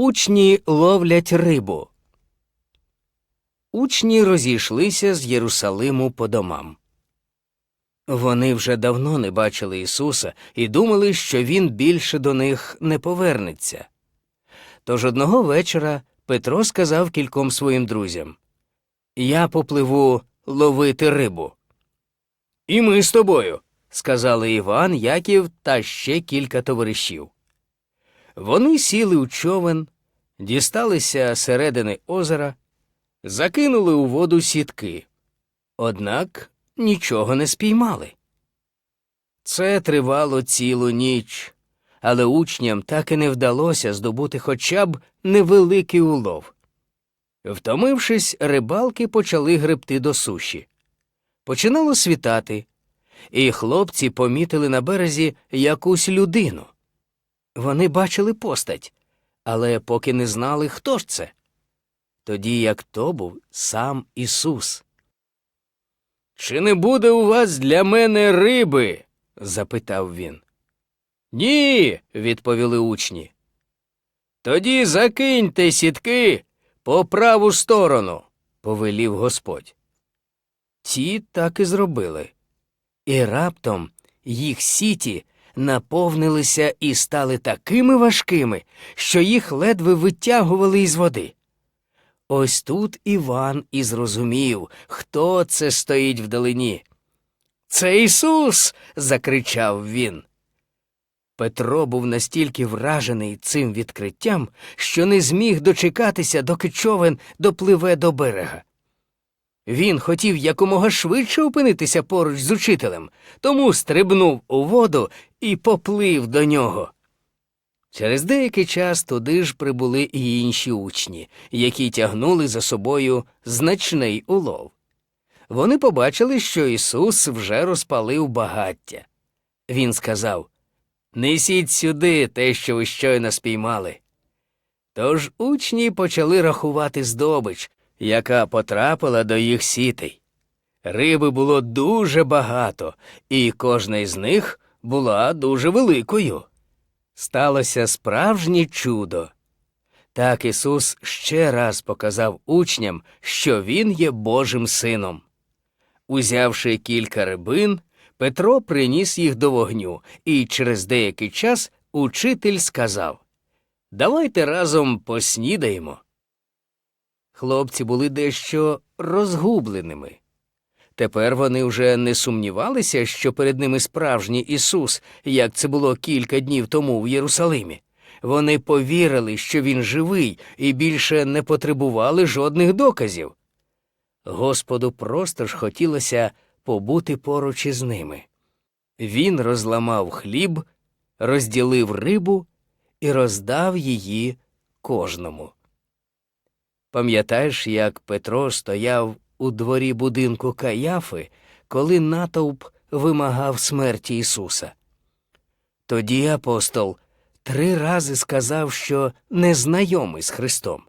Учні ловлять рибу. Учні розійшлися з Єрусалиму по домам. Вони вже давно не бачили Ісуса і думали, що Він більше до них не повернеться. Тож одного вечора Петро сказав кільком своїм друзям Я попливу ловити рибу. І ми з тобою, сказали Іван, Яків та ще кілька товаришів. Вони сіли у човен, дісталися середини озера, закинули у воду сітки. Однак нічого не спіймали. Це тривало цілу ніч, але учням так і не вдалося здобути хоча б невеликий улов. Втомившись, рибалки почали гребти до суші. Починало світати, і хлопці помітили на березі якусь людину. Вони бачили постать, але поки не знали, хто ж це. Тоді як то був сам Ісус. Чи не буде у вас для мене риби? запитав він. Ні, відповіли учні. Тоді закиньте сітки по праву сторону, повелів Господь. Ті так і зробили. І раптом їх сіті наповнилися і стали такими важкими, що їх ледве витягували із води. Ось тут Іван і зрозумів, хто це стоїть вдалині. Це Ісус. закричав він. Петро був настільки вражений цим відкриттям, що не зміг дочекатися, доки човен допливе до берега. Він хотів якомога швидше опинитися поруч з учителем, тому стрибнув у воду і поплив до нього. Через деякий час туди ж прибули і інші учні, які тягнули за собою значний улов. Вони побачили, що Ісус вже розпалив багаття. Він сказав Несіть сюди те, що ви щойно спіймали. Тож учні почали рахувати здобич, яка потрапила до їх сітей. Риби було дуже багато, і кожна із них була дуже великою. Сталося справжнє чудо. Так Ісус ще раз показав учням, що Він є Божим сином. Узявши кілька рибин, Петро приніс їх до вогню, і через деякий час учитель сказав Давайте разом поснідаємо. Хлопці були дещо розгубленими. Тепер вони вже не сумнівалися, що перед ними справжній Ісус, як це було кілька днів тому в Єрусалимі. Вони повірили, що Він живий, і більше не потребували жодних доказів. Господу просто ж хотілося побути поруч із ними. Він розламав хліб, розділив рибу і роздав її кожному. Пам'ятаєш, як Петро стояв у дворі будинку Каяфи, коли натовп вимагав смерті Ісуса? Тоді апостол три рази сказав, що не знайомий з Христом.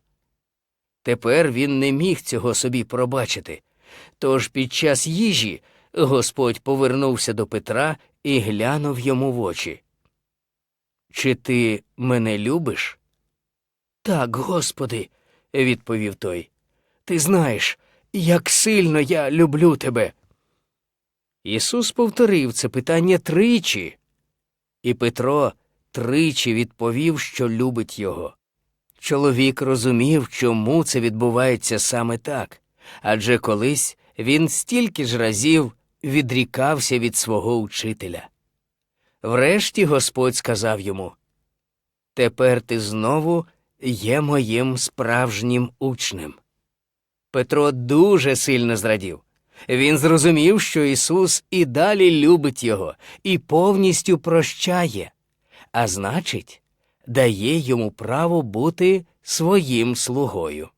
Тепер він не міг цього собі пробачити. Тож під час їжі Господь повернувся до Петра і глянув йому в очі. Чи ти мене любиш? Так, Господи, відповів той. Ти знаєш, як сильно я люблю тебе. Ісус повторив це питання тричі, і Петро тричі відповів, що любить його. Чоловік розумів, чому це відбувається саме так, адже колись він стільки ж разів відрікався від свого учителя. Врешті Господь сказав йому Тепер ти знову є моїм справжнім учнем. Петро дуже сильно зрадів. Він зрозумів, що Ісус і далі любить його і повністю прощає, а значить, дає йому право бути своїм слугою.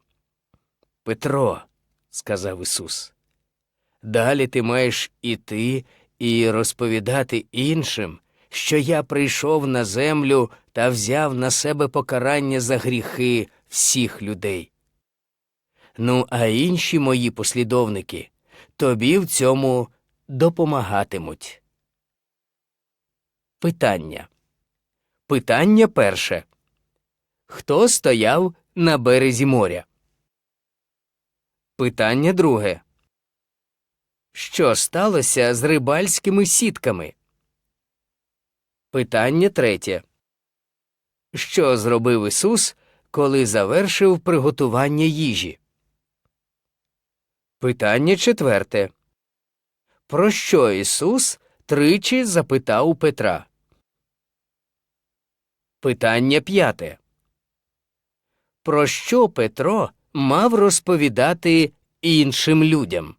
Петро, сказав Ісус, далі ти маєш іти і розповідати іншим, що я прийшов на землю та взяв на себе покарання за гріхи всіх людей. Ну, а інші мої послідовники тобі в цьому допомагатимуть. Питання. Питання перше. Хто стояв на березі моря? Питання друге. Що сталося з рибальськими сітками? Питання третє. Що зробив Ісус, коли завершив приготування їжі? Питання четверте. Про що Ісус тричі запитав Петра? Питання п'яте. Про що Петро мав розповідати іншим людям?